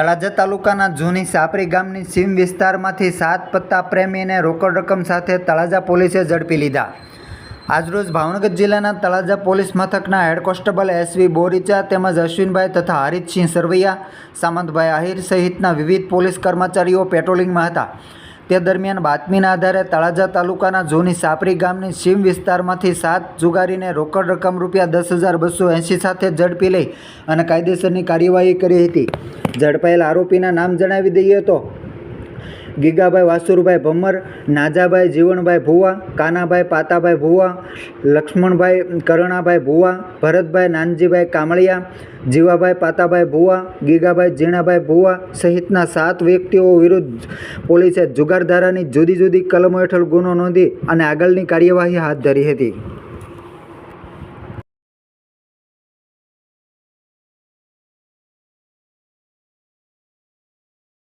તળાજા તાલુકાના જૂની સાપરી ગામની સીમ વિસ્તારમાંથી સાત પત્તા પ્રેમીને રોકડ રકમ સાથે તળાજા પોલીસે ઝડપી લીધા. આજરોજ ભાવનગર જિલ્લાના તળાજા પોલીસ મથકના હેડ કોન્સ્ટેબલ એસવી બોરીચા તેમજ અશ્વિનભાઈ તથા હરીતસિંહ સરવૈયા, સામંતભાઈ આહિર સહિતના વિવિધ પોલીસ કર્મચારીઓ પેટ્રોલિંગમાં હતા. તે દરમિયાન બાતમીના આધારે તળાજા તાલુકાના જૂની સાપરી ગામની સીમ વિસ્તારમાંથી સાત જુગારીને રોકડ રકમ રૂપિયા દસ હજાર બસો એંસી સાથે ઝડપી લઈ અને કાયદેસરની કાર્યવાહી કરી હતી. ઝડપાયેલ આરોપીના નામ જણાવી દઈએ તો ગીગાભાઈ વાસુરભાઈ ભમર, નાજાભાઈ જીવણભાઈ ભુવા, કાનાભાઈ પાતાભાઈ ભુવા, લક્ષ્મણભાઈ કરણાભાઈ ભુવા, ભરતભાઈ નાનજીભાઈ કામળિયા, જીવાભાઈ પાતાભાઈ ભુવા, ગીગાભાઈ ઝીણાભાઈ ભુવા સહિતના સાત વ્યક્તિઓ વિરુદ્ધ પોલીસે જુગારધારાની જુદી જુદી કલમો હેઠળ ગુનો નોંધી અને આગળની કાર્યવાહી હાથ ધરી હતી.